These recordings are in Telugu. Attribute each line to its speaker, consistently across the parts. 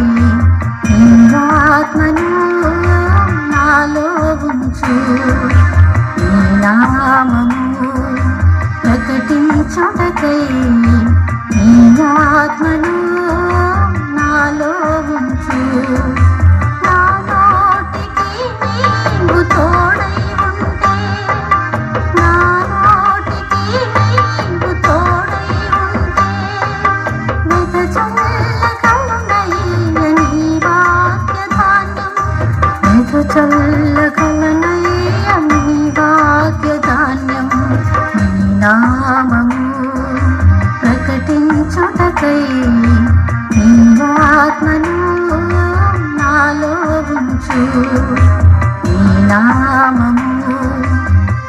Speaker 1: నీ ఆత్మను నాలో ఉంచు. నీ నామము ప్రకటించుటకై. నీ ఆత్మను నీ నామము ప్రకటించుటకై నీ ఆత్మను నాలో ఉంచు. నీ నామము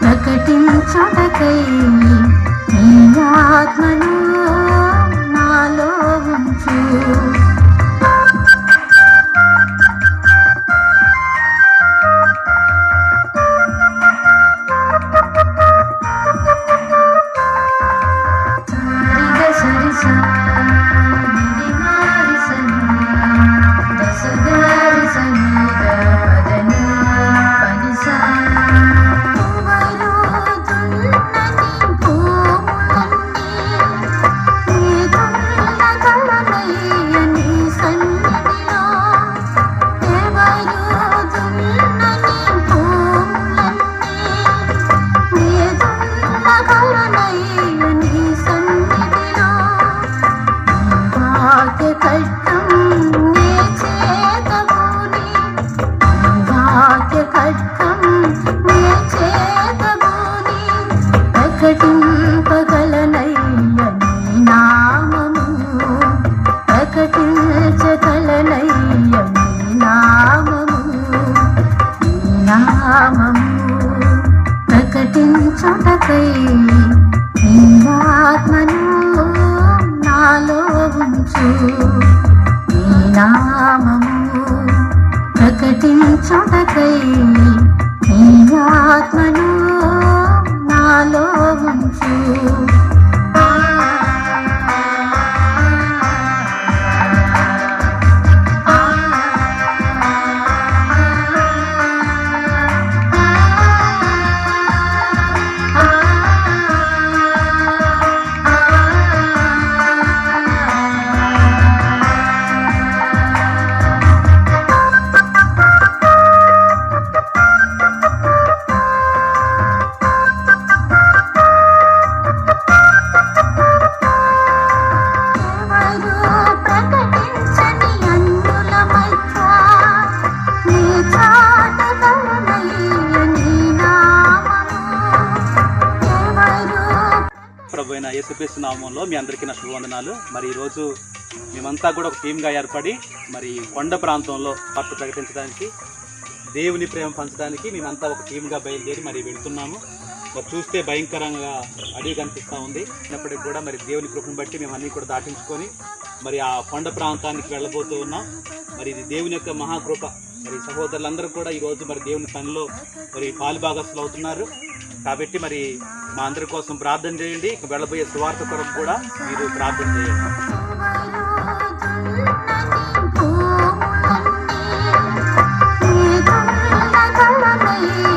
Speaker 1: ప్రకటించుటకై నీ ఆత్మను ప్రకటింపగలనయ్య నీ నామము. ప్రకటించగలనయ్య నీ నామము. నీ నామము ప్రకటించుటకై నీ ఆత్మను నాలో ఉంచు. నీ నామము ప్రకటించుటకై నీ ఆత్మను నాలో
Speaker 2: యేసుక్రీస్తు నామంలో మీ అందరికీ నా శుభవందనాలు. మరి ఈరోజు మేమంతా కూడా ఒక టీమ్గా ఏర్పడి మరి కొండ ప్రాంతంలో వార్త ప్రకటించడానికి దేవుని ప్రేమ పంచడానికి మేమంతా ఒక టీమ్గా బయలుదేరి మరి వెళ్తున్నాము. మరి చూస్తే భయంకరంగా అడవి కనిపిస్తూ ఉంది. అయినప్పటికీ కూడా మరి దేవుని కృపను బట్టి మేము అన్నీ కూడా దాటించుకొని మరి ఆ కొండ ప్రాంతానికి వెళ్ళబోతూ ఉన్నాం. మరి ఇది దేవుని యొక్క మహాకృప. మరి సహోదరులందరూ కూడా ఈరోజు మరి దేవుని పనిలో మరి పాలు పాలుభాగస్తులు అవుతున్నారు. కాబట్టి మరి మా అందరి కోసం ప్రార్థన చేయండి. వెళ్ళబోయే సువార్త కొరకు కూడా మీరు ప్రార్థన చేయండి.
Speaker 1: కట్టం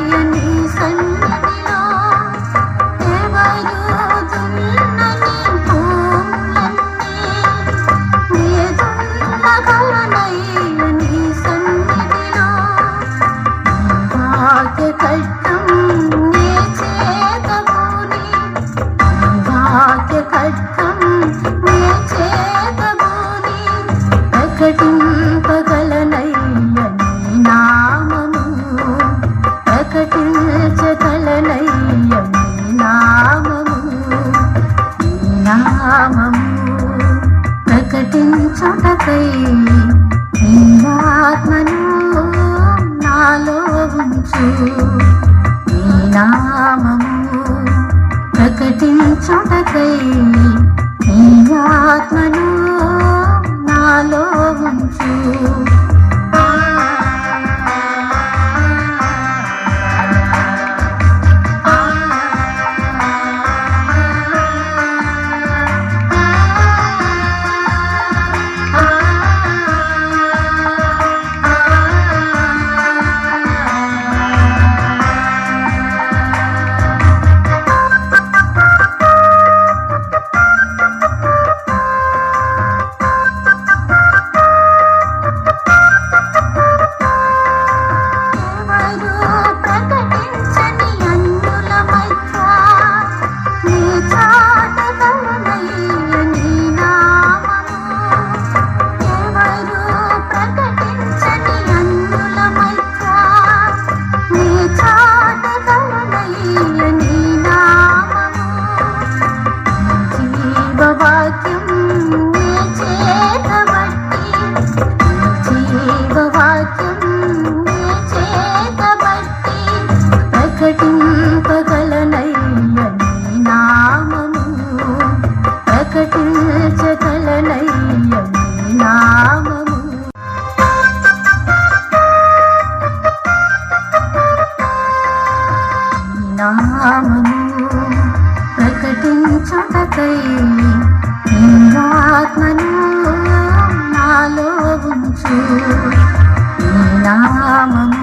Speaker 1: నీ నామము ప్రకటించుటకై నీ ఆత్మను తలచగలనయ్య నామము నామము ప్రకటించుటకై ఆత్మను నాలో ఉంచు. నామము